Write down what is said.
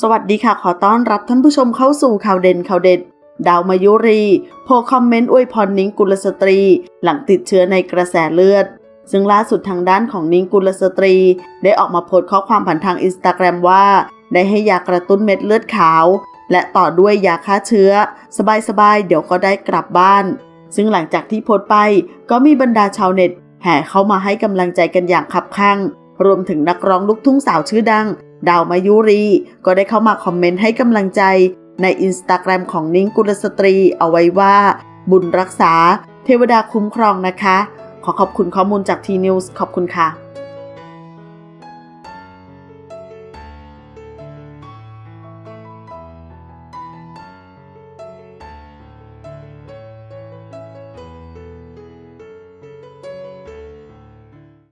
สวัสดีค่ะ ขอต้อนรับท่านผู้ชมเข้าสู่ข่าวเด่นข่าวเด็ด ดาวมายุรี โพคอมเมนต์อวยพรนิ้งกุลสตรี หลังติดเชื้อในกระแสเลือด ซึ่งล่าสุดทางด้านของนิ้งกุลสตรี ได้ออกมาโพสต์ข้อความผ่านทางอินสตาแกรมว่า ได้ให้ยากระตุ้นเม็ดเลือดขาว และต่อด้วยยาฆ่าเชื้อ สบายๆเดี๋ยวก็ได้กลับบ้าน ซึ่งหลังจากที่โพสต์ไปก็มีบรรดาชาวเน็ต แห่เข้ามาให้กำลังใจกันอย่างคับคั่งรวมถึงนักร้องลูกทุ่งสาวชื่อดัง ดาวมายุรี ก็ได้เข้ามาคอมเมนต์ให้กำลังใจในอินสตาแกรมของนิ้งกุลสตรีเอาไว้ว่า บุญรักษา เทวดาคุ้มครองนะคะ ขอขอบคุณข้อมูลจากทีนิวส์ขอบคุณค่ะ